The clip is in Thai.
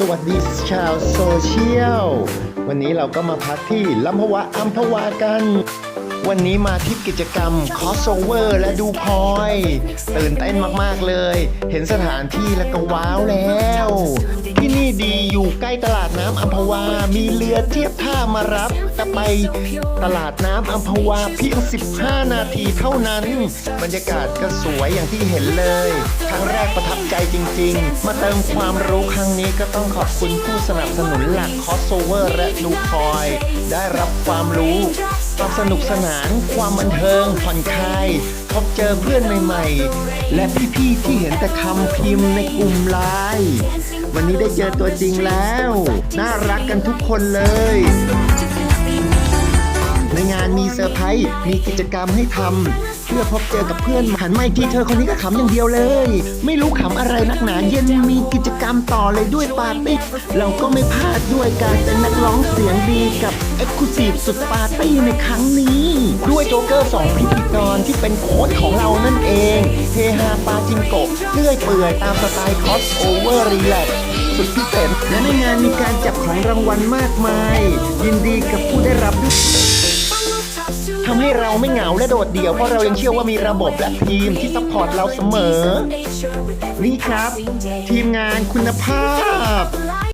สวัสดีชาวโซเชียล วันนี้เราก็มาพักที่ลำพวะอัมพวากัน วันนี้มาทริปกิจกรรมคอสโอเวอร์และดูพอย ตื่นเต้นมากๆเลย เห็นสถานที่แล้วก็ว้าวแล้ว ที่นี่ดีอยู่ใกล้ตลาดน้ำอัมพวา มีเรือเทียบท่ามารับแต่ไปตลาดน้ำอัมพวาเพียง 15 นาทีเท่านั้น บรรยากาศก็สวยอย่างที่เห็นเลย ครั้งแรกประทับใจจริง ๆ มาเติมความรู้ครั้งนี้ก็ต้องขอบคุณผู้สนับสนุนหลักคอสโอเวอร์และดูพลอย ได้รับความรู้ความสนุกสนาน ความบันเทิง ผ่อนคลาย พบเจอเพื่อนใหม่ ๆ และพี่ ๆ ที่เห็นแต่คำพิมพ์ในกลุ่มไลน์ วันนี้ได้เจอตัวจริงแล้ว น่ารักกันทุกคนเลย ในงานมีเซอร์ไพรส์มีกิจกรรมให้ทำ เพื่อพบเจอกับเพื่อนหันไมาอีกทีเธอคนนี้ก็ขำอย่างเดียวเลย ไม่รู้ขำอะไรนักหนาเย็นมีกิจกรรมต่อเลยด้วยปาร์ตี้เราก็ไม่พลาดด้วยการเป็นนักร้องเสียงดีกับเอ็กซ์คลูซีฟสุดปาร์ตี้ในครั้งนี้ ด้วยโจ๊กเกอร์สองพิธีกรที่เป็นโค้ชของเรานั่นเองเฮฮาปาจิงโกะเลื่อยเปื่อยตามสไตล์คอสโอเวอร์รีแลกสุดพิเศษและในงานมีการจับของรางวัลมากมาย ยินดีกับผู้ได้รับด้วย ทำให้เราไม่เหงาและโดดเดี่ยว เพราะเรายังเชื่อว่ามีระบบและทีมที่ซัพพอร์ตเราเสมอ นี่ครับ ทีมงานคุณภาพ